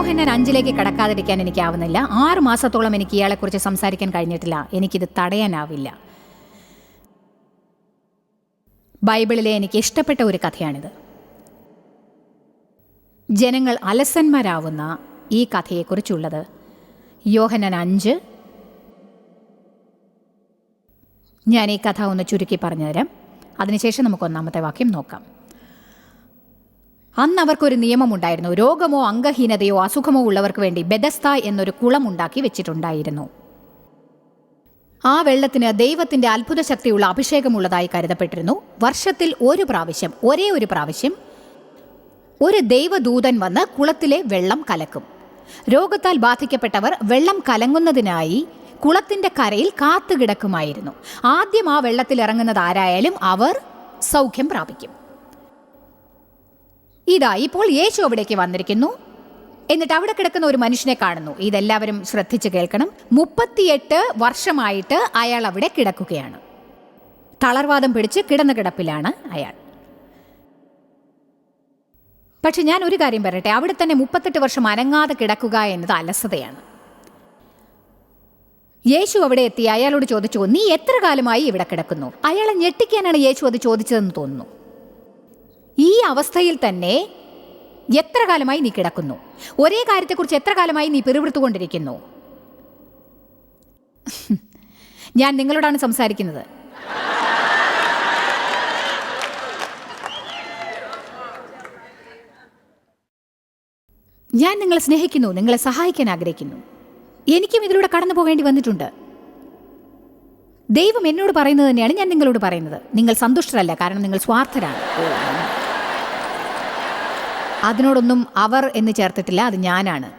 യോഹന്നൻ അഞ്ചിലേക്ക് കടക്കാതിരിക്കാൻ എനിക്കാവുന്നില്ല. ആറ് മാസത്തോളം എനിക്ക് ഇയാളെക്കുറിച്ച് സംസാരിക്കാൻ കഴിഞ്ഞിട്ടില്ല. എനിക്കിത് തടയാനാവില്ല. ബൈബിളിലെ എനിക്ക് ഇഷ്ടപ്പെട്ട ഒരു കഥയാണിത്. ജനങ്ങൾ അലസന്മാരാവുന്ന ഈ കഥയെക്കുറിച്ചുള്ളത് യോഹനൻ അഞ്ച്. ഞാൻ ഈ കഥ ഒന്ന് ചുരുക്കി പറഞ്ഞുതരാം. അതിനുശേഷം നമുക്ക് ഒന്നാമത്തെ വാക്യം നോക്കാം. അന്ന് അവർക്കൊരു നിയമമുണ്ടായിരുന്നു. രോഗമോ അംഗഹീനതയോ അസുഖമോ ഉള്ളവർക്ക് വേണ്ടി ബെദസ്ത എന്നൊരു കുളം ഉണ്ടാക്കി വെച്ചിട്ടുണ്ടായിരുന്നു. ആ വെള്ളത്തിന് ദൈവത്തിന്റെ അത്ഭുത ശക്തിയുള്ള അഭിഷേകമുള്ളതായി കരുതപ്പെട്ടിരുന്നു. വർഷത്തിൽ ഒരു പ്രാവശ്യം ഒരേ ഒരു പ്രാവശ്യം ഒരു ദൈവദൂതൻ വന്ന് കുളത്തിലെ വെള്ളം കലക്കും. രോഗത്താൽ ബാധിക്കപ്പെട്ടവർ വെള്ളം കലങ്ങുന്നതിനായി കുളത്തിന്റെ കരയിൽ കാത്തുകിടക്കുമായിരുന്നു. ആദ്യം ആ വെള്ളത്തിൽ ഇറങ്ങുന്നത് ആരായാലും അവർ സൗഖ്യം പ്രാപിക്കും. ഇതാ ഇപ്പോൾ യേശു അവിടേക്ക് വന്നിരിക്കുന്നു. എന്നിട്ട് അവിടെ കിടക്കുന്ന ഒരു മനുഷ്യനെ കാണുന്നു. ഇതെല്ലാവരും ശ്രദ്ധിച്ച് കേൾക്കണം. മുപ്പത്തിയെട്ട് വർഷമായിട്ട് അയാൾ അവിടെ കിടക്കുകയാണ്. തളർവാദം പിടിച്ച് കിടന്ന കിടപ്പിലാണ് അയാൾ. പക്ഷെ ഞാൻ ഒരു കാര്യം പറയട്ടെ. അവിടെ തന്നെ മുപ്പത്തെട്ട് വർഷം അനങ്ങാതെ കിടക്കുക എന്നത് അലസതയാണ്. യേശു അവിടെ എത്തി. അയാളോട് ചോദിച്ചു നീ എത്ര കാലമായി ഇവിടെ കിടക്കുന്നു? അയാളെ ഞെട്ടിക്കാനാണ് യേശു അത് ചോദിച്ചതെന്ന് തോന്നുന്നു. ഈ അവസ്ഥയിൽ തന്നെ എത്ര കാലമായി നീ കിടക്കുന്നു? ഒരേ കാര്യത്തെക്കുറിച്ച് എത്ര കാലമായി നീ പിറുപിടുത്തുകൊണ്ടിരിക്കുന്നു? ഞാൻ നിങ്ങളോടാണ് സംസാരിക്കുന്നത്. ഞാൻ നിങ്ങളെ സ്നേഹിക്കുന്നു നിങ്ങളെ സഹായിക്കാൻ ആഗ്രഹിക്കുന്നു. എനിക്കും ഇതിലൂടെ കടന്നു പോകേണ്ടി വന്നിട്ടുണ്ട്. ദൈവം എന്നോട് പറയുന്നത് തന്നെയാണ് ഞാൻ നിങ്ങളോട് പറയുന്നത്. നിങ്ങൾ സന്തുഷ്ടരല്ല കാരണം നിങ്ങൾ സ്വാർത്ഥരാണ്. അതിനോടൊന്നും അവർ എന്ന് ചേർത്തിട്ടില്ല അത് ഞാനാണ്.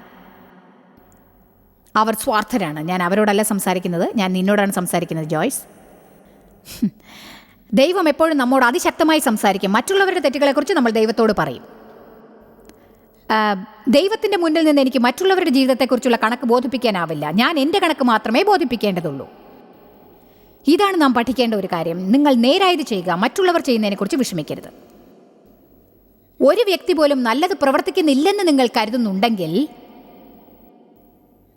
അവർ സ്വാർത്ഥരാണ്. ഞാൻ അവരോടല്ല സംസാരിക്കുന്നത്. ഞാൻ നിന്നോടാണ് സംസാരിക്കുന്നത് ജോയ്സ്. ദൈവം എപ്പോഴും നമ്മോട് അതിശക്തമായി സംസാരിക്കും. മറ്റുള്ളവരുടെ തെറ്റുകളെക്കുറിച്ച് നമ്മൾ ദൈവത്തോട് പറയും. ദൈവത്തിന്റെ മുന്നിൽ നിന്ന് എനിക്ക് മറ്റുള്ളവരുടെ ജീവിതത്തെക്കുറിച്ചുള്ള കണക്ക് ബോധിപ്പിക്കാനാവില്ല. ഞാൻ എന്റെ കണക്ക് മാത്രമേ ബോധിപ്പിക്കേണ്ടതുള്ളൂ. ഇതാണ് നാം പഠിക്കേണ്ട ഒരു കാര്യം. നിങ്ങൾ നേരായത് ചെയ്യുക മറ്റുള്ളവർ ചെയ്യുന്നതിനെക്കുറിച്ച് വിഷമിക്കരുത്. ഒരു വ്യക്തി പോലും നല്ലത് പ്രവർത്തിക്കുന്നില്ലെന്ന് നിങ്ങൾ കരുതുന്നുണ്ടെങ്കിൽ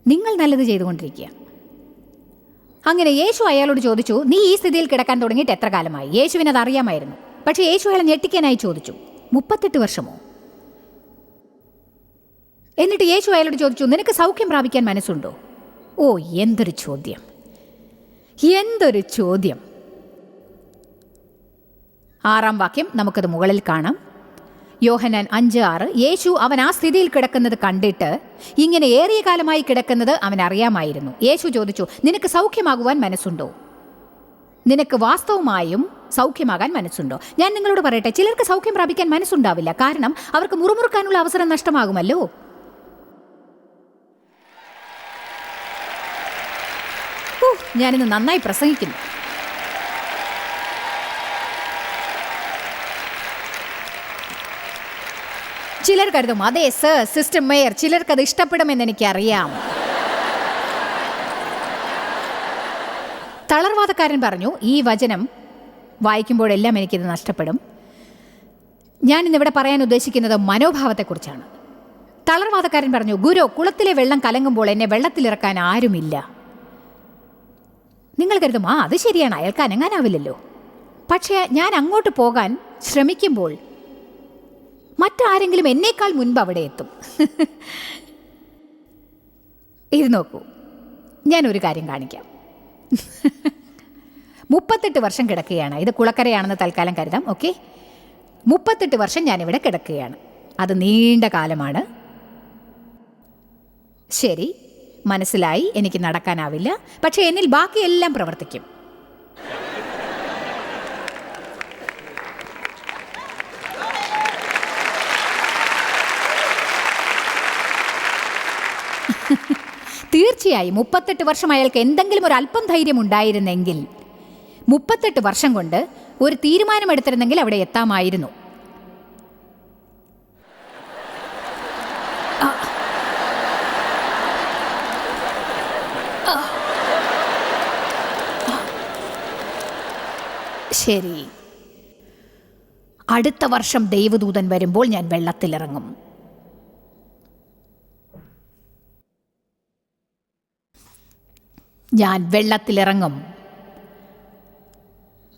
നിങ്ങൾ നല്ലത് ചെയ്തുകൊണ്ടിരിക്കുക. അങ്ങനെ യേശു അയാളോട് ചോദിച്ചു നീ ഈ സ്ഥിതിയിൽ കിടക്കാൻ തുടങ്ങിയിട്ട് എത്ര കാലമായി? യേശുവിന് അത് അറിയാമായിരുന്നു. പക്ഷേ യേശു അയാളെ ഞെട്ടിക്കാനായി ചോദിച്ചു മുപ്പത്തെട്ട് വർഷമോ? എന്നിട്ട് യേശു അയാളോട് ചോദിച്ചു നിനക്ക് സൗഖ്യം പ്രാപിക്കാൻ മനസ്സുണ്ടോ? ഓ എന്തൊരു ചോദ്യം. എന്തൊരു ചോദ്യം. ആറാം വാക്യം നമുക്കത് മുകളിൽ കാണാം. യോഹനാൻ അഞ്ച് ആറ് യേശു അവൻ ആ സ്ഥിതിയിൽ കിടക്കുന്നത് കണ്ടിട്ട് ഇങ്ങനെ ഏറിയ കാലമായി കിടക്കുന്നത് അവൻ അറിയാമായിരുന്നു. യേശു ചോദിച്ചു നിനക്ക് സൗഖ്യമാകുവാൻ മനസ്സുണ്ടോ? നിനക്ക് വാസ്തവമായും സൗഖ്യമാകാൻ മനസ്സുണ്ടോ? ഞാൻ നിങ്ങളോട് പറയട്ടെ ചിലർക്ക് സൗഖ്യം പ്രാപിക്കാൻ മനസ്സുണ്ടാവില്ല. കാരണം അവർക്ക് മുറുമുറുക്കാനുള്ള അവസരം നഷ്ടമാകുമല്ലോ. ഞാനിന്ന് നന്നായി പ്രസംഗിക്കുന്നു. ചിലർ കരുതും അതെ സർ സിസ്റ്റർ മേയർ ചിലർക്ക് അത് ഇഷ്ടപ്പെടുമെന്ന് എനിക്കറിയാം. തളർവാദക്കാരൻ പറഞ്ഞു ഈ വചനം വായിക്കുമ്പോഴെല്ലാം എനിക്കിത് നഷ്ടപ്പെടും. ഞാൻ ഇന്നിവിടെ പറയാൻ ഉദ്ദേശിക്കുന്നത് മനോഭാവത്തെക്കുറിച്ചാണ്. തളർവാദക്കാരൻ പറഞ്ഞു ഗുരു കുളത്തിലെ വെള്ളം കലങ്ങുമ്പോൾ എന്നെ വെള്ളത്തിലിറക്കാൻ ആരുമില്ല. നിങ്ങൾ കരുതും ആ അത് ശരിയാണ് അയാൾക്ക് അനങ്ങാനാവില്ലല്ലോ. പക്ഷേ ഞാൻ അങ്ങോട്ട് പോകാൻ ശ്രമിക്കുമ്പോൾ മറ്റാരെങ്കിലും എന്നേക്കാൾ മുൻപ് അവിടെ എത്തും. ഇത് നോക്കൂ. ഞാനൊരു കാര്യം കാണിക്കാം. മുപ്പത്തെട്ട് വർഷം കിടക്കുകയാണ്. ഇത് കുളക്കരയാണെന്ന് തൽക്കാലം കരുതാം ഓക്കെ? മുപ്പത്തെട്ട് വർഷം ഞാനിവിടെ കിടക്കുകയാണ്. അത് നീണ്ട കാലമാണ്. ശരി. മനസ്സിലായി. എനിക്ക് നടക്കാനാവില്ല. പക്ഷേ എന്നിൽ ബാക്കിയെല്ലാം പ്രവർത്തിക്കും. തീർച്ചയായും മുപ്പത്തെട്ട് വർഷം അയാൾക്ക് എന്തെങ്കിലും ഒരു അല്പം ധൈര്യം ഉണ്ടായിരുന്നെങ്കിൽ മുപ്പത്തെട്ട് വർഷം കൊണ്ട് ഒരു തീരുമാനമെടുത്തിരുന്നെങ്കിൽ അവിടെ എത്താമായിരുന്നു. ശരി. അടുത്ത വർഷം ദൈവദൂതൻ വരുമ്പോൾ ഞാൻ വെള്ളത്തിലിറങ്ങും. ഞാൻ വെള്ളത്തിലിറങ്ങും.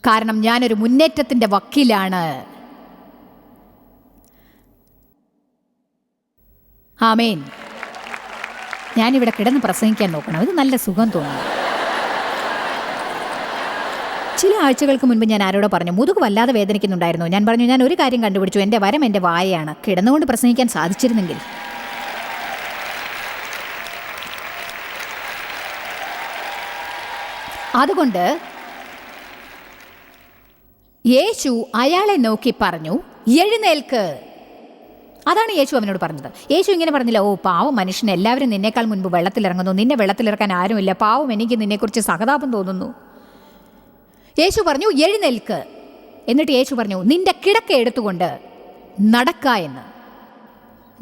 കാരണം ഞാനൊരു മുന്നേറ്റത്തിന്റെ വക്കീലാണ്. ആമേൻ. ഞാനിവിടെ കിടന്ന് പ്രസംഗിക്കാൻ നോക്കണം. ഇത് നല്ല സുഖം തോന്നുന്നു. ചില ആഴ്ചകൾക്ക് മുൻപ് ഞാൻ ആരോട് പറഞ്ഞു മുതുക് വല്ലാതെ വേദനിക്കുന്നുണ്ടായിരുന്നു. ഞാൻ പറഞ്ഞു ഞാൻ ഒരു കാര്യം കണ്ടുപിടിച്ചു. എന്റെ വരം എന്റെ വായയാണ്. കിടന്നുകൊണ്ട് പ്രസംഗിക്കാൻ സാധിച്ചിരുന്നെങ്കിൽ. അതുകൊണ്ട് യേശു അയാളെ നോക്കി പറഞ്ഞു എഴുന്നേൽക്ക്. അതാണ് യേശു അവനോട് പറഞ്ഞത്. യേശു ഇങ്ങനെ പറഞ്ഞില്ല ഓ പാവം മനുഷ്യൻ എല്ലാവരും നിന്നേക്കാൾ മുൻപ് വെള്ളത്തിലിറങ്ങുന്നു. നിന്നെ വെള്ളത്തിലിറക്കാൻ ആരുമില്ല. പാവം എനിക്ക് നിന്നെക്കുറിച്ച് സഹതാപം തോന്നുന്നു. യേശു പറഞ്ഞു എഴുന്നേൽക്ക്. എന്നിട്ട് യേശു പറഞ്ഞു നിന്റെ കിടക്ക എടുത്തുകൊണ്ട് നടക്ക എന്ന്.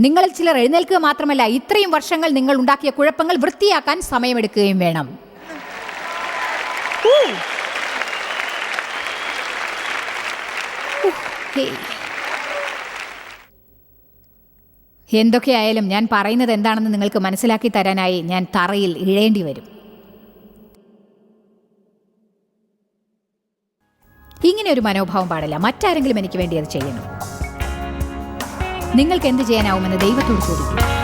നിങ്ങളിൽ ചിലർ എഴുന്നേൽക്കുക മാത്രമല്ല ഇത്രയും വർഷങ്ങൾ നിങ്ങൾ ഉണ്ടാക്കിയ കുഴപ്പങ്ങൾ വൃത്തിയാക്കാൻ സമയമെടുക്കുകയും വേണം. എന്തൊക്കെയായാലും ഞാൻ പറയുന്നത് എന്താണെന്ന് നിങ്ങൾക്ക് മനസ്സിലാക്കി തരാനായി ഞാൻ തറയിൽ ഇഴേണ്ടി വരും. ഇങ്ങനെ ഒരു മനോഭാവം പാടില്ല. മറ്റാരെങ്കിലും എനിക്ക് വേണ്ടി അത് ചെയ്യണം. നിങ്ങൾക്ക് എന്ത് ചെയ്യാനാവുമെന്ന് ദൈവത്തോട് ചോദിക്കും.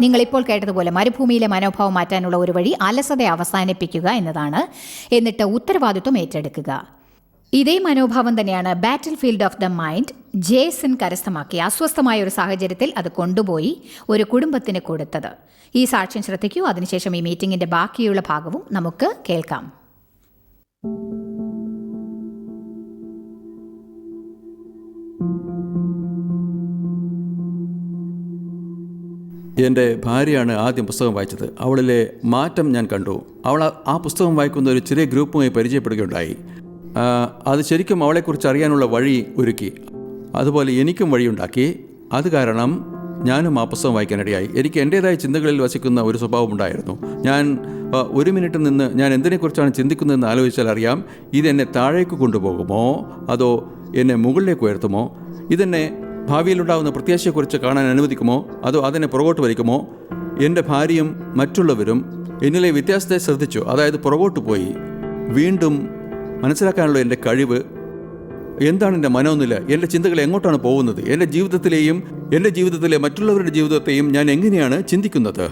നിങ്ങൾ ഇപ്പോൾ കേട്ടതുപോലെ മരുഭൂമിയിലെ മനോഭാവം മാറ്റാനുള്ള ഒരു വഴി അലസത അവസാനിപ്പിക്കുക എന്നതാണ്. എന്നിട്ട് ഉത്തരവാദിത്വം ഏറ്റെടുക്കുക. ഇതേ മനോഭാവം തന്നെയാണ് battle field of the mind Jason കരസ്ഥമാക്കി അസ്വസ്ഥമായ ഒരു സാഹചര്യത്തിൽ അത് കൊണ്ടുപോയി ഒരു കുടുംബത്തിന് കൊടുത്തത്. ഈ സാക്ഷ്യം ശ്രദ്ധിക്കൂ. അതിനുശേഷം ഈ മീറ്റിംഗിന്റെ ബാക്കിയുള്ള ഭാഗവും നമുക്ക് കേൾക്കാം. എന്റെ ഭാര്യയാണ് ആദ്യം പുസ്തകം വായിച്ചത്. അവളിലെ മാറ്റം ഞാൻ കണ്ടു. അവൾ ആ- പുസ്തകം വായിക്കുന്ന ഒരു ചെറിയ ഗ്രൂപ്പുമായി പരിചയപ്പെടുകയുണ്ടായി. അത് ശരിക്കും അവളെക്കുറിച്ച് അറിയാനുള്ള വഴി ഒരുക്കി. അതുപോലെ എനിക്കും വഴിയുണ്ടാക്കി. അത് കാരണം ഞാനും ആ പുസ്തകം വായിക്കാനിടയായി എനിക്ക് എന്റേതായ ചിന്തകളിൽ വസിക്കുന്ന ഒരു സ്വഭാവമുണ്ടായിരുന്നു ഞാൻ ഒരു മിനിറ്റ് നിന്ന് ഞാൻ എന്തിനെക്കുറിച്ചാണ് ചിന്തിക്കുന്നതെന്ന് ആലോചിച്ചാൽ അറിയാം. ഇതെന്നെ താഴേക്ക് കൊണ്ടുപോകുമോ? അതോ എന്നെ മുകളിലേക്ക് ഉയർത്തുമോ? ഇതെന്നെ ഭാവിയിലുണ്ടാകുന്ന പ്രത്യാശയെക്കുറിച്ച് കാണാൻ അനുവദിക്കുമോ? അതോ അതിനെ പുറകോട്ട് വലിക്കുമോ? എന്റെ ഭാര്യയും മറ്റുള്ളവരും എന്നിലെ വ്യത്യാസത്തെ ശ്രദ്ധിച്ചു. അതായത് പുറകോട്ട് പോയി. വീണ്ടും മനസ്സിലാക്കാനുള്ള എന്റെ കഴിവ് എന്താണ് എന്റെ മനോനില എന്റെ ചിന്തകൾ എങ്ങോട്ടാണ് പോകുന്നത് എന്റെ ജീവിതത്തിലെയും എന്റെ ജീവിതത്തിലെ മറ്റുള്ളവരുടെ ജീവിതത്തെയും ഞാൻ എങ്ങനെയാണ് ചിന്തിക്കുന്നത്?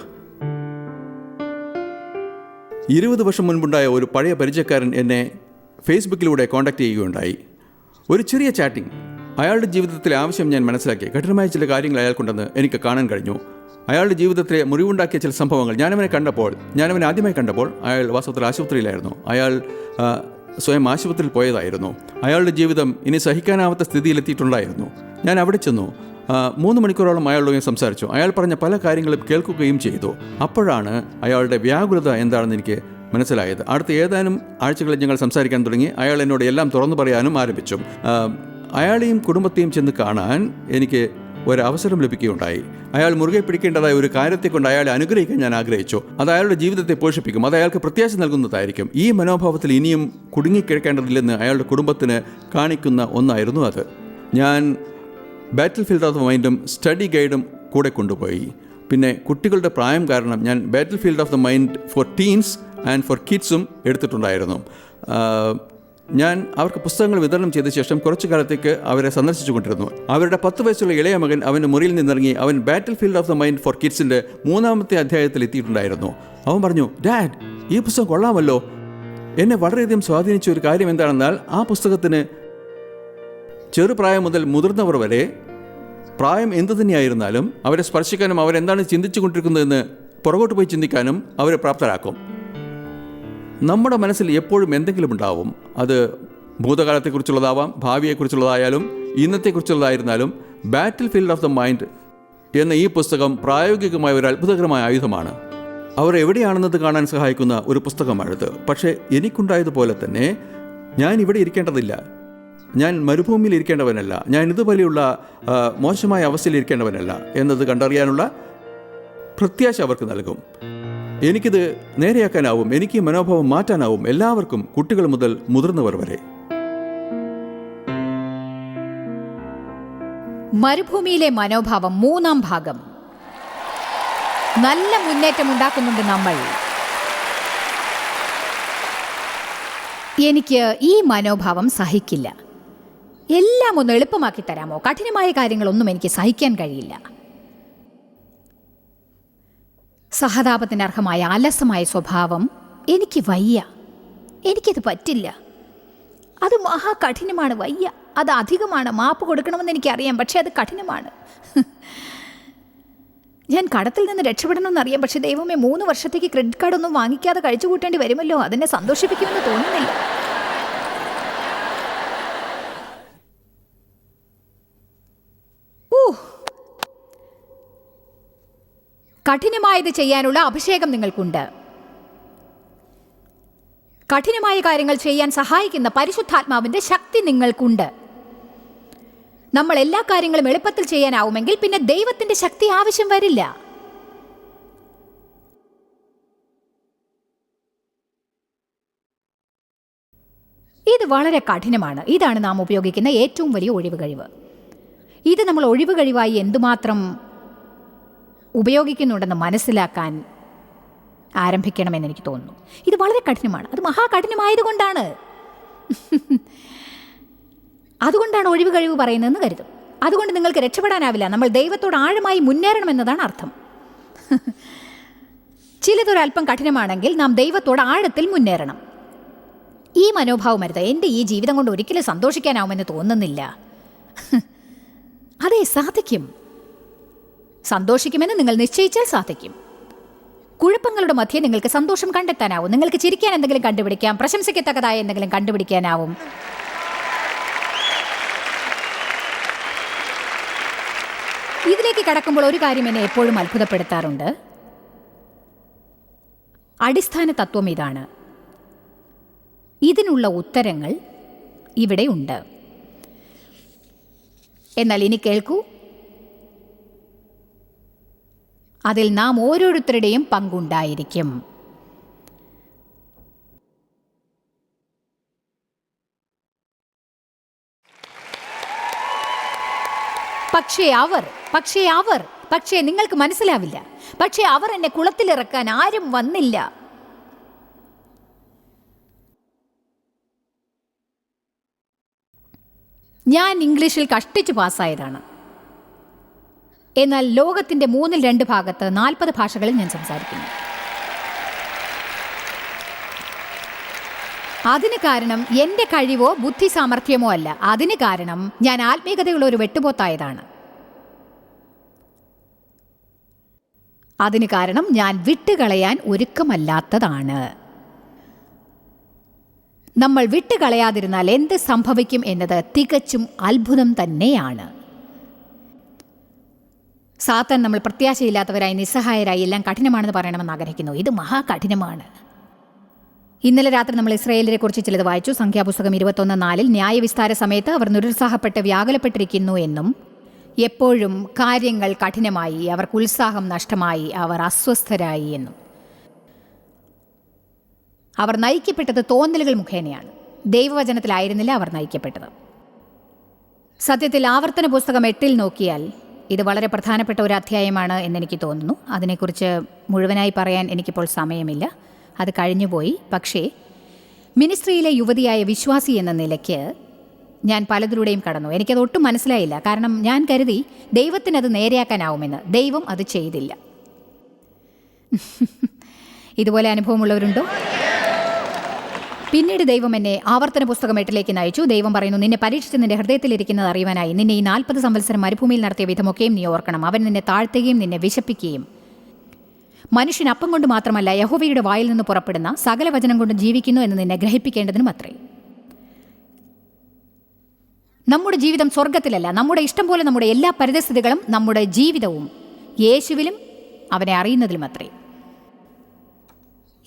ഇരുപത് വർഷം മുൻപുണ്ടായ ഒരു പഴയ പരിചയക്കാരൻ എന്നെ ഫേസ്ബുക്കിലൂടെ കോൺടാക്ട് ചെയ്യുകയുണ്ടായി. ഒരു ചെറിയ ചാറ്റിംഗ്. അയാളുടെ ജീവിതത്തിലെ ആവശ്യം ഞാൻ മനസ്സിലാക്കി. കഠിനമായ ചില കാര്യങ്ങൾ അയാൾക്കുണ്ടെന്ന് എനിക്ക് കാണാൻ കഴിഞ്ഞു. അയാളുടെ ജീവിതത്തിലെ മുറിവുണ്ടാക്കിയ ചില സംഭവങ്ങൾ ഞാനവനെ കണ്ടപ്പോൾ ഞാനവനെ ആദ്യമായി കണ്ടപ്പോൾ അയാൾ വാസ്തവത്തിൽ ആശുപത്രിയിലായിരുന്നു. അയാൾ സ്വയം ആശുപത്രിയിൽ പോയതായിരുന്നു. അയാളുടെ ജീവിതം ഇനി സഹിക്കാനാവാത്ത സ്ഥിതിയിലെത്തിയിട്ടുണ്ടായിരുന്നു. ഞാൻ അവിടെ ചെന്നു. മൂന്ന് മണിക്കൂറോളം അയാളുമായി സംസാരിച്ചു. അയാൾ പറഞ്ഞ പല കാര്യങ്ങളും കേൾക്കുകയും ചെയ്തു. അപ്പോഴാണ് അയാളുടെ വ്യാകുലത എന്താണെന്ന് എനിക്ക് മനസ്സിലായത്. അടുത്ത ഏതാനും ആഴ്ചകളിൽ ഞങ്ങൾ സംസാരിക്കാൻ തുടങ്ങി. അയാൾ എന്നോട് എല്ലാം തുറന്നു പറയാനും ആരംഭിച്ചു. അയാളെയും കുടുംബത്തെയും ചെന്ന് കാണാൻ എനിക്ക് ഒരവസരം ലഭിക്കുകയുണ്ടായി. അയാൾ മുറുകെ പിടിക്കേണ്ടതായ ഒരു കാര്യത്തെ കൊണ്ട് അയാളെ അനുഗ്രഹിക്കാൻ ഞാൻ ആഗ്രഹിച്ചു. അത് അയാളുടെ ജീവിതത്തെ പോഷിപ്പിക്കും. അത് അയാൾക്ക് പ്രത്യാശ നൽകുന്നതായിരിക്കും. ഈ മനോഭാവത്തിൽ ഇനിയും കുടുങ്ങിക്കിഴക്കേണ്ടതില്ലെന്ന് അയാളുടെ കുടുംബത്തിന് കാണിക്കുന്ന ഒന്നായിരുന്നു അത്. ഞാൻ ബാറ്റിൽ ഫീൽഡ് ഓഫ് മൈൻഡും സ്റ്റഡി ഗൈഡും കൂടെ കൊണ്ടുപോയി. പിന്നെ കുട്ടികളുടെ പ്രായം കാരണം ഞാൻ battle field of the mind for teens and for കിഡ്സും എടുത്തിട്ടുണ്ടായിരുന്നു ഞാൻ അവർക്ക് പുസ്തകങ്ങൾ വിതരണം ചെയ്ത ശേഷം കുറച്ചു കാലത്തേക്ക് അവരെ സന്ദർശിച്ചു കൊണ്ടിരുന്നു. അവരുടെ പത്ത് വയസ്സുള്ള ഇളയ മകൻ അവന്റെ മുറിയിൽ നിന്നിറങ്ങി അവൻ battle field of the mind for കിഡ്സിന്റെ മൂന്നാമത്തെ അധ്യായത്തിൽ എത്തിയിട്ടുണ്ടായിരുന്നു. അവൻ പറഞ്ഞു ഡാഡ് ഈ പുസ്തകം കൊള്ളാമല്ലോ. എന്നെ വളരെയധികം സ്വാധീനിച്ച ഒരു കാര്യം എന്താണെന്നാൽ ആ പുസ്തകത്തിന് ചെറുപ്രായം മുതൽ മുതിർന്നവർ വരെ പ്രായം എന്തു തന്നെയായിരുന്നാലും അവരെ സ്പർശിക്കാനും അവരെന്താണ് ചിന്തിച്ചു കൊണ്ടിരിക്കുന്നതെന്ന് പുറകോട്ട് പോയി ചിന്തിക്കാനും അവരെ പ്രാപ്തരാക്കും. നമ്മുടെ മനസ്സിൽ എപ്പോഴും എന്തെങ്കിലും ഉണ്ടാവും. അത് ഭൂതകാലത്തെക്കുറിച്ചുള്ളതാവാം ഭാവിയെക്കുറിച്ചുള്ളതായാലും ഇന്നത്തെക്കുറിച്ചുള്ളതായിരുന്നാലും battle field of the mind എന്ന ഈ പുസ്തകം പ്രായോഗികമായ ഒരു അത്ഭുതകരമായ ആയുധമാണ്. അവർ എവിടെയാണെന്നത് കാണാൻ സഹായിക്കുന്ന ഒരു പുസ്തകമാണിത്. പക്ഷേ എനിക്കുണ്ടായതുപോലെ തന്നെ ഞാൻ ഇവിടെ ഇരിക്കേണ്ടതില്ല. ഞാൻ മരുഭൂമിയിൽ ഇരിക്കേണ്ടവനല്ല. ഞാൻ ഇതുപോലെയുള്ള മോശമായ അവസ്ഥയിൽ ഇരിക്കേണ്ടവനല്ല. എന്നത് കണ്ടറിയാനുള്ള പ്രത്യാശ അവർക്ക് നൽകും. എനിക്കിത് നേരെയാക്കാനാവും എനിക്ക് മനോഭാവം മാറ്റാനാവും എല്ലാവർക്കും കുട്ടികൾ മുതൽ മുതിർന്നവർ വരെ. മരുഭൂമിയിലെ മനോഭാവം മൂന്നാം ഭാഗം. നല്ല മുന്നേറ്റം ഉണ്ടാക്കുന്നുണ്ട് നമ്മൾ. എനിക്ക് ഈ മനോഭാവം സഹിക്കില്ല. എല്ലാം ഒന്ന് എളുപ്പമാക്കി തരാമോ? കഠിനമായ കാര്യങ്ങളൊന്നും എനിക്ക് സഹിക്കാൻ കഴിയില്ല. സഹതാപത്തിന് അർഹമായ അലസമായ സ്വഭാവം എനിക്ക് വയ്യ. എനിക്കത് പറ്റില്ല. അത് മഹാ കഠിനമാണ് വയ്യ. അത് അധികമാണ്. മാപ്പ് കൊടുക്കണമെന്ന് എനിക്കറിയാം. പക്ഷേ അത് കഠിനമാണ്. ഞാൻ കടത്തിൽ നിന്ന് രക്ഷപ്പെടണമെന്നറിയാം പക്ഷേ ദൈവമേ മൂന്ന് വർഷത്തേക്ക് ക്രെഡിറ്റ് കാർഡൊന്നും വാങ്ങിക്കാതെ കഴിച്ചു കൂട്ടേണ്ടി വരുമല്ലോ? അതിനെ സന്തോഷിപ്പിക്കുമെന്ന് തോന്നുന്നില്ല. കഠിനമായത് ചെയ്യാനുള്ള അഭിഷേകം നിങ്ങൾക്കുണ്ട്. കഠിനമായ കാര്യങ്ങൾ ചെയ്യാൻ സഹായിക്കുന്ന പരിശുദ്ധാത്മാവിന്റെ ശക്തി നിങ്ങൾക്കുണ്ട്. നമ്മൾ എല്ലാ കാര്യങ്ങളും എളുപ്പത്തിൽ ചെയ്യാനാവുമെങ്കിൽ പിന്നെ ദൈവത്തിന്റെ ശക്തി ആവശ്യം വരില്ല. ഇത് വളരെ കഠിനമാണ്. ഇതാണ് നാം ഉപയോഗിക്കുന്ന ഏറ്റവും വലിയ ഒഴിവ് കഴിവ് ഇത് നമ്മൾ ഒഴിവ് കഴിവായി എന്തുമാത്രം ഉപയോഗിക്കുന്നുണ്ടെന്ന് മനസ്സിലാക്കാൻ ആരംഭിക്കണമെന്ന് എനിക്ക് തോന്നുന്നു. ഇത് വളരെ കഠിനമാണ്. അത് മഹാകഠിനമായതുകൊണ്ടാണ്. അതുകൊണ്ടാണ് ഒഴിവ് കഴിവ് പറയുന്നതെന്ന് കരുതും. അതുകൊണ്ട് നിങ്ങൾക്ക് രക്ഷപ്പെടാനാവില്ല. നമ്മൾ ദൈവത്തോട് ആഴമായി മുന്നേറണം മുന്നേറണമെന്നതാണ് അർത്ഥം. ചിലതൊരല്പം കഠിനമാണെങ്കിൽ നാം ദൈവത്തോട് ആഴത്തിൽ മുന്നേറണം. ഈ മനോഭാവം അരുത് എന്റെ ഈ ജീവിതം കൊണ്ട് ഒരിക്കലും സന്തോഷിക്കാനാവുമെന്ന് തോന്നുന്നില്ല. അതെ സാധിക്കും. സന്തോഷിക്കുമെന്ന് നിങ്ങൾ നിശ്ചയിച്ചാൽ സാധിക്കും. കുഴപ്പങ്ങളുടെ മധ്യേ നിങ്ങൾക്ക് സന്തോഷം കണ്ടെത്താനാവും. നിങ്ങൾക്ക് ചിരിക്കാൻ എന്തെങ്കിലും കണ്ടുപിടിക്കാം പ്രശംസിക്കത്തക്കതായ എന്തെങ്കിലും കണ്ടുപിടിക്കാനാവും. ഇതിലേക്ക് കടക്കുമ്പോൾ ഒരു കാര്യം എന്നെ എപ്പോഴും അത്ഭുതപ്പെടുത്താറുണ്ട്. അടിസ്ഥാന തത്വം ഇതാണ്. ഇതിനുള്ള ഉത്തരങ്ങൾ ഇവിടെ ഉണ്ട്. എന്നാൽ ഇനി കേൾക്കൂ. അതിൽ നാം ഓരോരുത്തരുടെയും പങ്കുണ്ടായിരിക്കും. പക്ഷേ അവർ പക്ഷേ അവർ പക്ഷേ നിങ്ങൾക്ക് മനസ്സിലാവില്ല. പക്ഷേ അവർ എന്നെ കുളത്തിലിറക്കാൻ ആരും വന്നില്ല. ഞാൻ ഇംഗ്ലീഷിൽ കഷ്ടിച്ച് പാസ്സായതാണ്. എന്നാൽ ലോകത്തിന്റെ മൂന്നിൽ രണ്ട് ഭാഗത്ത് നാൽപ്പത് ഭാഷകളിൽ ഞാൻ സംസാരിക്കുന്നു. അതിന് കാരണം എന്റെ കഴിവോ ബുദ്ധി സാമർഥ്യമോ അല്ല. അതിന് കാരണം ഞാൻ ആത്മീയതയുള്ള ഒരു വെട്ടുപോത്തായതാണ്. അതിന് കാരണം ഞാൻ വിട്ടുകളയാൻ ഒരുക്കമല്ലാത്തതാണ്. നമ്മൾ വിട്ടുകളയാതിരുന്നാൽ എന്ത് സംഭവിക്കും എന്നത് തികച്ചും അത്ഭുതം തന്നെയാണ്. സാത്താൻ നമ്മൾ പ്രത്യാശയില്ലാത്തവരായി നിസ്സഹായരായി എല്ലാം കഠിനമാണെന്ന് പറയണമെന്ന് ആഗ്രഹിക്കുന്നു. ഇത് മഹാകഠിനമാണ്. ഇന്നലെ രാത്രി നമ്മൾ ഇസ്രയേലിനെ കുറിച്ച് ചിലത് വായിച്ചു. സംഖ്യാപുസ്തകം ഇരുപത്തൊന്ന് നാലിൽ ന്യായവിസ്താര സമയത്ത് അവർ നിരുത്സാഹപ്പെട്ട് വ്യാകുലപ്പെട്ടിരിക്കുന്നു എന്നും എപ്പോഴും കാര്യങ്ങൾ കഠിനമായി അവർക്ക് ഉത്സാഹം നഷ്ടമായി അവർ അസ്വസ്ഥരായി എന്നും. അവർ നയിക്കപ്പെട്ടത് തോന്നലുകൾ മുഖേനയാണ്. ദൈവവചനത്തിലായിരുന്നില്ല അവർ നയിക്കപ്പെട്ടത്. സത്യത്തിൽ ആവർത്തന പുസ്തകം എട്ടിൽ നോക്കിയാൽ ഇത് വളരെ പ്രധാനപ്പെട്ട ഒരു അധ്യായമാണ് എന്നെനിക്ക് തോന്നുന്നു. അതിനെക്കുറിച്ച് മുഴുവനായി പറയാൻ എനിക്കിപ്പോൾ സമയമില്ല. അത് കഴിഞ്ഞുപോയി. പക്ഷേ മിനിസ്ട്രിയിലെ യുവതിയായ വിശ്വാസി എന്ന നിലയ്ക്ക് ഞാൻ പലതിലൂടെയും കടന്നു. എനിക്കത് ഒട്ടും മനസ്സിലായില്ല. കാരണം ഞാൻ കരുതി ദൈവത്തിനത് നേരെയാക്കാനാവുമെന്ന്. ദൈവം അത് ചെയ്തില്ല. ഇതുപോലെ അനുഭവമുള്ളവരുണ്ടോ? പിന്നീട് ദൈവം എന്നെ ആവർത്തന പുസ്തകം എട്ടിലേക്ക് നയിച്ചു. ദൈവം പറയുന്നു നിന്നെ പരീക്ഷിച്ച് നിന്റെ ഹൃദയത്തിലിരിക്കുന്നത് അറിയുവാനായി. നിന്നെ ഈ നാൽപ്പത് സംവത്സരം മരുഭൂമിയിൽ നടത്തിയ വിധമൊക്കെയും നീ ഓർക്കണം. അവൻ നിന്നെ താഴ്ത്തുകയും നിന്നെ വിശപ്പിക്കുകയും. മനുഷ്യൻ അപ്പം കൊണ്ട് മാത്രമല്ല യഹോവയുടെ വായിൽ നിന്ന് പുറപ്പെടുന്ന സകല വചനം കൊണ്ട് ജീവിക്കുന്നു എന്ന് നിന്നെ ഗ്രഹിപ്പിക്കേണ്ടതിനും അത്രേ. നമ്മുടെ ജീവിതം സ്വർഗത്തിലല്ല നമ്മുടെ ഇഷ്ടം പോലെ നമ്മുടെ എല്ലാ പരിതസ്ഥിതികളും നമ്മുടെ ജീവിതവും യേശുവിലും അവനെ അറിയുന്നതിലും അത്രേ.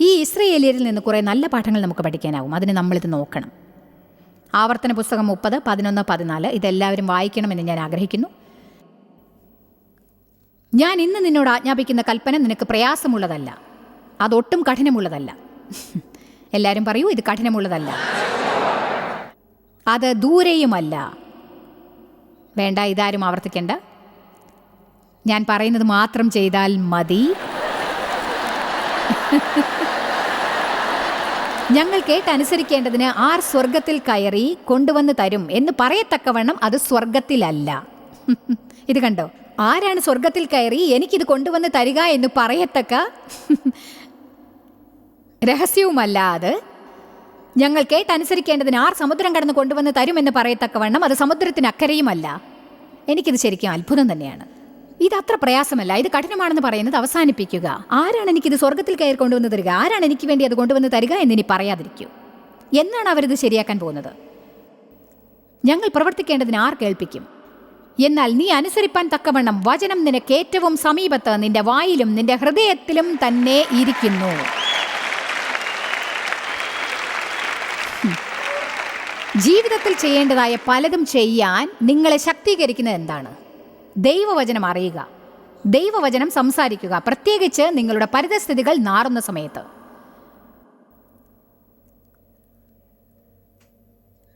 ഈ ഇസ്രയേലിയരിൽ നിന്ന് കുറേ നല്ല പാഠങ്ങൾ നമുക്ക് പഠിക്കാനാവും അതിന് നമ്മളിത് നോക്കണം. ആവർത്തന പുസ്തകം മുപ്പത് പതിനൊന്ന് പതിനാല് ഇതെല്ലാവരും വായിക്കണമെന്ന് ഞാൻ ആഗ്രഹിക്കുന്നു. ഞാൻ ഇന്ന് നിന്നോട് ആജ്ഞാപിക്കുന്ന കൽപ്പന നിനക്ക് പ്രയാസമുള്ളതല്ല. അതൊട്ടും കഠിനമുള്ളതല്ല. എല്ലാവരും പറയൂ ഇത് കഠിനമുള്ളതല്ല. അത് ദൂരെയുമല്ല. വേണ്ട ഇതാരും ആവർത്തിക്കേണ്ട. ഞാൻ പറയുന്നത് മാത്രം ചെയ്താൽ മതി. ഞങ്ങൾ കേട്ടനുസരിക്കേണ്ടതിന് ആർ സ്വർഗത്തിൽ കയറി കൊണ്ടുവന്ന് തരും എന്ന് പറയത്തക്കവണ്ണം അത് സ്വർഗത്തിലല്ല. ഇത് കണ്ടോ? ആരാണ് സ്വർഗത്തിൽ കയറി എനിക്കിത് കൊണ്ടുവന്ന് തരിക എന്ന് പറയത്തക്ക? രഹസ്യവുമല്ല അത്. ഞങ്ങൾ കേട്ടനുസരിക്കേണ്ടതിന് ആർ സമുദ്രം കടന്ന് കൊണ്ടുവന്ന് തരുമെന്ന് പറയത്തക്കവണ്ണം അത് സമുദ്രത്തിന് അക്കരയുമല്ല. എനിക്കിത് ശരിക്കും അത്ഭുതം തന്നെയാണ്. ഇത് അത്ര പ്രയാസമല്ല. ഇത് കഠിനമാണെന്ന് പറയുന്നത് അവസാനിപ്പിക്കുക. ആരാണ് എനിക്കിത് സ്വർഗത്തിൽ കയറി കൊണ്ടുവന്ന് തരിക? ആരാണ് എനിക്ക് വേണ്ടി അത് കൊണ്ടുവന്ന് തരിക എന്നിനി പറയാതിരിക്കൂ. എന്നാണ് അവരിത് ശരിയാക്കാൻ പോകുന്നത്? ഞങ്ങൾ പ്രവർത്തിക്കേണ്ടതിന് ആർ കേൾപ്പിക്കും? എന്നാൽ നീ അനുസരിപ്പാൻ തക്കവണ്ണം വചനം നിനക്ക് ഏറ്റവും സമീപത്ത് നിന്റെ വായിലും നിന്റെ ഹൃദയത്തിലും തന്നെ ഇരിക്കുന്നു. ജീവിതത്തിൽ ചെയ്യേണ്ടതായ പലതും ചെയ്യാൻ നിങ്ങളെ ശക്തീകരിക്കുന്നത് എന്താണ്? ദൈവവചനം അറിയുക. ദൈവവചനം സംസാരിക്കുക. പ്രത്യേകിച്ച് നിങ്ങളുടെ പരിതസ്ഥിതികൾ നാറുന്ന സമയത്ത്.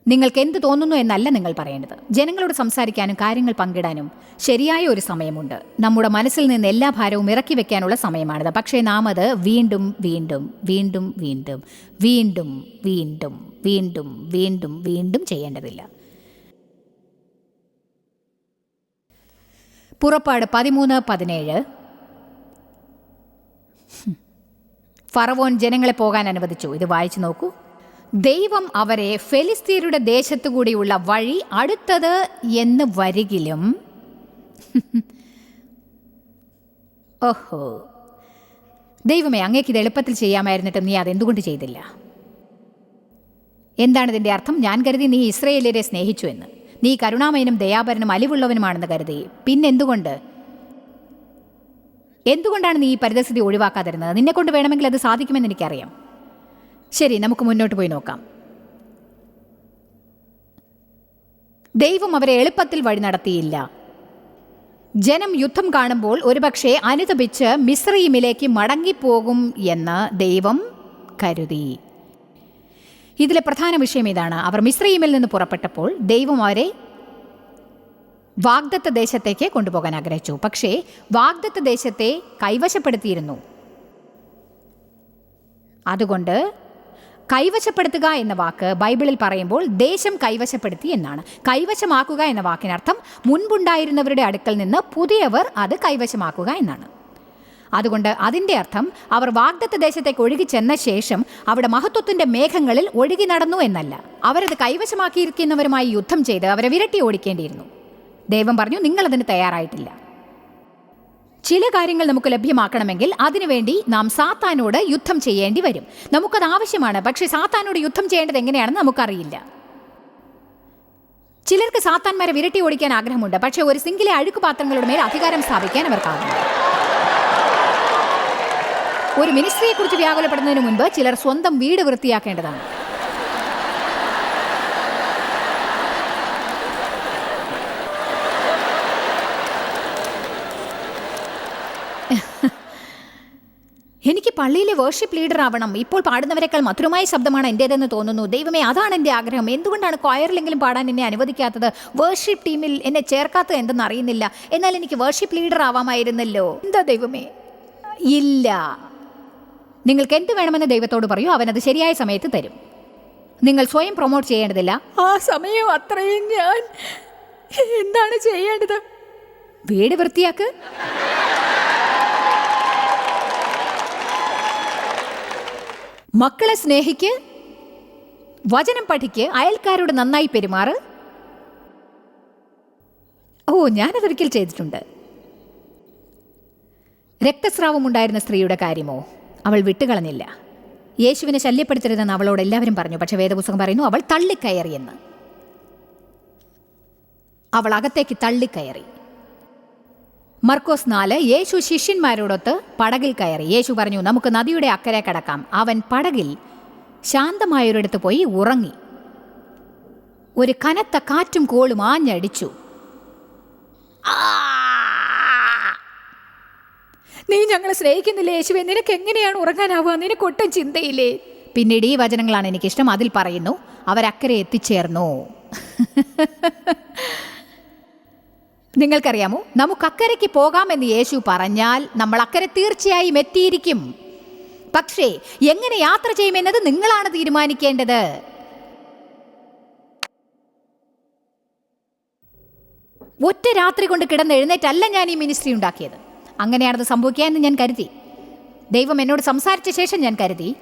നിങ്ങൾക്ക് എന്ത് തോന്നുന്നു എന്നല്ല നിങ്ങൾ പറയേണ്ടത്. ജനങ്ങളോട് സംസാരിക്കാനും കാര്യങ്ങൾ പങ്കിടാനും ശരിയായ ഒരു സമയമുണ്ട്. നമ്മുടെ മനസ്സിൽ നിന്ന് എല്ലാ ഭാരവും ഇറക്കി വെക്കാനുള്ള സമയമാണിത്. പക്ഷേ നാം അത് വീണ്ടും വീണ്ടും വീണ്ടും വീണ്ടും വീണ്ടും വീണ്ടും വീണ്ടും വീണ്ടും വീണ്ടും ചെയ്യേണ്ടതില്ല. പുറപ്പാട് പതിമൂന്ന് പതിനേഴ്. ഫറവോൻ ജനങ്ങളെ പോകാൻ അനുവദിച്ചു. ഇത് വായിച്ചു നോക്കൂ. ദൈവം അവരെ ഫെലിസ്തീനയുടെ ദേശത്തു കൂടിയുള്ള വഴി അടുത്തത് എന്ന് വരികിലും. ഓഹോ. ദൈവമേ അങ്ങേക്ക് ഇത് എളുപ്പത്തിൽ ചെയ്യാമായിരുന്നിട്ടും നീ അതെന്തുകൊണ്ട് ചെയ്തില്ല? എന്താണ് ഇതിന്റെ അർത്ഥം? ഞാൻ കരുതി നീ ഇസ്രയേലിയരെ സ്നേഹിച്ചു എന്ന്. നീ കരുണാമയനും ദയാപരനും അലിവുള്ളവനുമാണെന്ന് കരുതി. പിന്നെന്തുകൊണ്ട്? എന്തുകൊണ്ടാണ് നീ ഈ പരിതസ്ഥിതി ഒഴിവാക്കാതിരുന്നത്? നിന്നെ കൊണ്ട് വേണമെങ്കിൽ അത് സാധിക്കുമെന്ന് എനിക്കറിയാം. ശരി നമുക്ക് മുന്നോട്ട് പോയി നോക്കാം. ദൈവം അവരെ എളുപ്പത്തിൽ വഴി നടത്തിയില്ല. ജനം യുദ്ധം കാണുമ്പോൾ ഒരുപക്ഷെ അനുതപിച്ച് മിശ്രീമിലേക്ക് മടങ്ങിപ്പോകും എന്ന് ദൈവം കരുതി. ഇതിലെ പ്രധാന വിഷയം ഇതാണ്. അവർ മിശ്രീമിൽ നിന്ന് പുറപ്പെട്ടപ്പോൾ ദൈവം അവരെ വാഗ്ദത്ത ദേശത്തേക്ക് കൊണ്ടുപോകാൻ ആഗ്രഹിച്ചു. പക്ഷേ വാഗ്ദത്ത ദേശത്തെ കൈവശപ്പെടുത്തിയിരുന്നു. അതുകൊണ്ട് കൈവശപ്പെടുത്തുക എന്ന വാക്ക് ബൈബിളിൽ പറയുമ്പോൾ ദേശം കൈവശപ്പെടുത്തി എന്നാണ്. കൈവശമാക്കുക എന്ന വാക്കിനർത്ഥം മുൻപുണ്ടായിരുന്നവരുടെ അടുക്കൽ നിന്ന് പുതിയവർ അത് കൈവശമാക്കുക എന്നാണ്. അതുകൊണ്ട് അതിന്റെ അർത്ഥം അവർ വാഗ്ദത്ത ദേശത്തേക്ക് ഒഴുകി ചെന്ന ശേഷം അവിടെ മഹത്വത്തിന്റെ മേഘങ്ങളിൽ ഒഴുകി നടന്നു എന്നല്ല. അവരത് കൈവശമാക്കിയിരിക്കുന്നവരുമായി യുദ്ധം ചെയ്ത് അവരെ വിരട്ടി ഓടിക്കേണ്ടിയിരുന്നു. ദൈവം പറഞ്ഞു നിങ്ങൾ അതിന് തയ്യാറായിട്ടില്ല. ചില കാര്യങ്ങൾ നമുക്ക് ലഭ്യമാക്കണമെങ്കിൽ അതിനുവേണ്ടി നാം സാത്താനോട് യുദ്ധം ചെയ്യേണ്ടി വരും. നമുക്കത് ആവശ്യമാണ് പക്ഷേ സാത്താനോട് യുദ്ധം ചെയ്യേണ്ടത് എങ്ങനെയാണെന്ന് നമുക്കറിയില്ല. ചിലർക്ക് സാത്താന്മാരെ വിരട്ടി ഓടിക്കാൻ ആഗ്രഹമുണ്ട് പക്ഷേ ഒരു സിംഗിലെ അഴുക്കുപാത്രങ്ങളുടെ മേൽ അധികാരം സ്ഥാപിക്കാൻ അവർക്കാകും ഒരു മിനിസ്ട്രിയെക്കുറിച്ച് വ്യാകുലപ്പെടുന്നതിന് മുൻപ് ചിലർ സ്വന്തം വീട് വൃത്തിയാക്കേണ്ടതാണ്. എനിക്ക് പള്ളിയിലെ വേർഷിപ്പ് ലീഡർ ആവണം. ഇപ്പോൾ പാടുന്നവരെക്കാൾ മധുരമായ ശബ്ദമാണ് എന്റേതെന്ന് തോന്നുന്നു. ദൈവമേ അതാണ് എന്റെ ആഗ്രഹം. എന്തുകൊണ്ടാണ് ക്വയറിലെങ്കിലും പാടാൻ എന്നെ അനുവദിക്കാത്തത്? വേർഷിപ്പ് ടീമിൽ എന്നെ ചേർക്കാത്തത് എന്തെന്ന് അറിയുന്നില്ല. എന്നാൽ എനിക്ക് വേർഷിപ്പ് ലീഡർ ആവാമായിരുന്നല്ലോ. എന്താ ദൈവമേ? ഇല്ല. നിങ്ങൾക്ക് എന്ത് വേണമെന്ന് ദൈവത്തോട് പറയൂ അവൻ അത് ശരിയായ സമയത്ത് തരും. നിങ്ങൾ സ്വയം പ്രൊമോട്ട് ചെയ്യേണ്ടതില്ല. ആ സമയം അത്രയും ഞാൻ എന്താണ് ചെയ്യേണ്ടത്? വീട് വൃത്തിയാക്ക്. മക്കളെ സ്നേഹിക്ക്. വചനം പഠിക്ക്. അയൽക്കാരോട് നന്നായി പെരുമാറ്. ഓ ഞാനതൊരിക്കൽ ചെയ്തിട്ടുണ്ട്. രക്തസ്രാവമുണ്ടായിരുന്ന സ്ത്രീയുടെ കാര്യമോ? അവൾ വിട്ടുകളഞ്ഞില്ല. യേശുവിനെ ശല്യപ്പെടുത്തരുതെന്ന് അവളോട് എല്ലാവരും പറഞ്ഞു. പക്ഷേ വേദപുസ്തകം പറയുന്നു അവൾ തള്ളിക്കയറിയെന്ന് അവൾ അകത്തേക്ക് തള്ളിക്കയറി. മർക്കോസ് നാല് യേശു ശിഷ്യന്മാരോടൊത്ത് പടകിൽ കയറി. യേശു പറഞ്ഞു നമുക്ക് നദിയുടെ അക്കരെ കടക്കാം. അവൻ പടകിൽ ശാന്തമായൊരിടത്ത് പോയി ഉറങ്ങി. ഒരു കനത്ത കാറ്റും കോളും ആഞ്ഞടിച്ചു. ആ! നീ ഞങ്ങളെ സ്നേഹിക്കുന്നില്ലേ യേശുവെ? നിനക്ക് എങ്ങനെയാണ് ഉറങ്ങാനാവുക? നിനക്കൊട്ടും ചിന്തയില്ലേ? പിന്നീട് ഈ വചനങ്ങളാണ് എനിക്കിഷ്ടം. അതിൽ പറയുന്നു അവരക്കരെ എത്തിച്ചേർന്നു. നിങ്ങൾക്കറിയാമോ? നമുക്ക് അക്കരയ്ക്ക് പോകാമെന്ന് യേശു പറഞ്ഞാൽ നമ്മൾ അക്കരെ തീർച്ചയായും എത്തിയിരിക്കും. പക്ഷേ എങ്ങനെ യാത്ര ചെയ്യുമെന്നത് നിങ്ങളാണ് തീരുമാനിക്കേണ്ടത്. ഒറ്റ രാത്രി കൊണ്ട് കിടന്ന് എഴുന്നേറ്റല്ല ഞാൻ ഈ മിനിസ്ട്രി ഉണ്ടാക്കിയത്. അങ്ങനെയാണത് സംഭവിക്കുക എന്ന് ഞാൻ കരുതി. ദൈവം എന്നോട് സംസാരിച്ച ശേഷം ഞാൻ കരുതി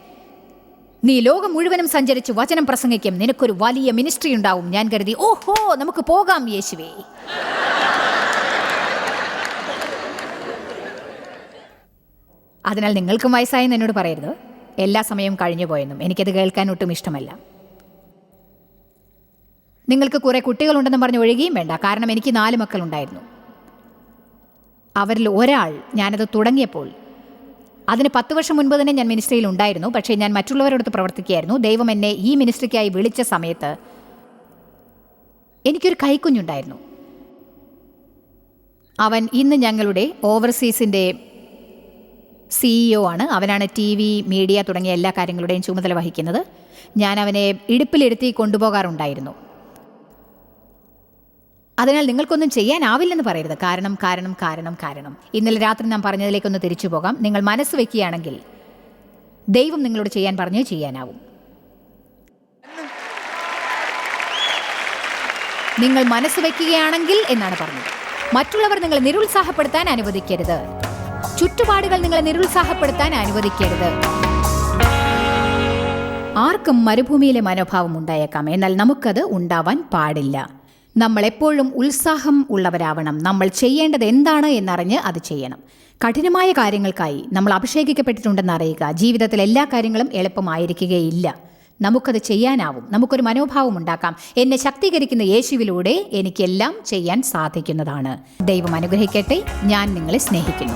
നീ ലോകം മുഴുവനും സഞ്ചരിച്ച് വചനം പ്രസംഗിക്കും. നിനക്കൊരു വലിയ മിനിസ്ട്രി ഉണ്ടാവും. ഞാൻ കരുതി ഓഹോ നമുക്ക് പോകാം യേശുവേ. അതിനാൽ നിങ്ങൾക്കും വയസ്സായെന്ന് എന്നോട് പറയരുത്. എല്ലാ സമയവും കഴിഞ്ഞു പോയെന്നും. എനിക്കത് കേൾക്കാൻ ഒട്ടും ഇഷ്ടമല്ല. നിങ്ങൾക്ക് കുറേ കുട്ടികളുണ്ടെന്ന് പറഞ്ഞ് ഒഴുകിയും വേണ്ട. കാരണം എനിക്ക് നാല് മക്കളുണ്ടായിരുന്നു. അവരിൽ ഒരാൾ ഞാനത് തുടങ്ങിയപ്പോൾ അതിന് പത്ത് വർഷം മുൻപ് തന്നെ ഞാൻ മിനിസ്ട്രിയിൽ ഉണ്ടായിരുന്നു. പക്ഷേ ഞാൻ മറ്റുള്ളവരോട് പ്രവർത്തിക്കുകയായിരുന്നു. ദൈവം എന്നെ ഈ മിനിസ്ട്രിക്കായി വിളിച്ച സമയത്ത് എനിക്കൊരു കൈക്കുഞ്ഞുണ്ടായിരുന്നു. അവൻ ഇന്ന് ഞങ്ങളുടെ ഓവർസീസിന്റെ സിഇഒ ആണ്. അവനാണ് ടി വി മീഡിയ തുടങ്ങിയ എല്ലാ കാര്യങ്ങളുടെയും ചുമതല വഹിക്കുന്നത്. ഞാൻ അവനെ ഇടുപ്പിലിരുത്തി കൊണ്ടുപോകാറുണ്ടായിരുന്നു. അതിനാൽ നിങ്ങൾക്കൊന്നും ചെയ്യാനാവില്ലെന്ന് പറയരുത്. കാരണം കാരണം കാരണം കാരണം. ഇന്നലെ രാത്രി നാം പറഞ്ഞതിലേക്കൊന്ന് തിരിച്ചു പോകാം. നിങ്ങൾ മനസ്സ് വെക്കുകയാണെങ്കിൽ ദൈവം നിങ്ങളോട് ചെയ്യാൻ പറഞ്ഞേ ചെയ്യാനാവും. നിങ്ങൾ മനസ്സ് വെക്കുകയാണെങ്കിൽ എന്നാണ് പറഞ്ഞത്. മറ്റുള്ളവർ നിങ്ങളെ നിരുത്സാഹപ്പെടുത്താൻ അനുവദിക്കരുത്. ചുറ്റുപാടുകൾ നിങ്ങളെ നിരുത്സാഹപ്പെടുത്താൻ അനുവദിക്കരുത്. ആർക്കും മരുഭൂമിയിലെ മനോഭാവം ഉണ്ടായേക്കാം. എന്നാൽ നമുക്കത് ഉണ്ടാവാൻ പാടില്ല. നമ്മൾ എപ്പോഴും ഉത്സാഹം ഉള്ളവരാവണം. നമ്മൾ ചെയ്യേണ്ടത് എന്താണ് എന്നറിഞ്ഞ് അത് ചെയ്യണം. കഠിനമായ കാര്യങ്ങൾക്കായി നമ്മൾ അഭിഷേകിക്കപ്പെട്ടിട്ടുണ്ടെന്ന് അറിയുക. ജീവിതത്തിൽ എല്ലാ കാര്യങ്ങളും എളുപ്പമായിരിക്കുകയില്ല. നമുക്കത് ചെയ്യാനാവും. നമുക്കൊരു മനോഭാവം ഉണ്ടാക്കാം. എന്നെ ശക്തീകരിക്കുന്ന യേശുവിലൂടെ എനിക്കെല്ലാം ചെയ്യാൻ സാധിക്കുന്നതാണ്. ദൈവം അനുഗ്രഹിക്കട്ടെ. ഞാൻ നിങ്ങളെ സ്നേഹിക്കുന്നു.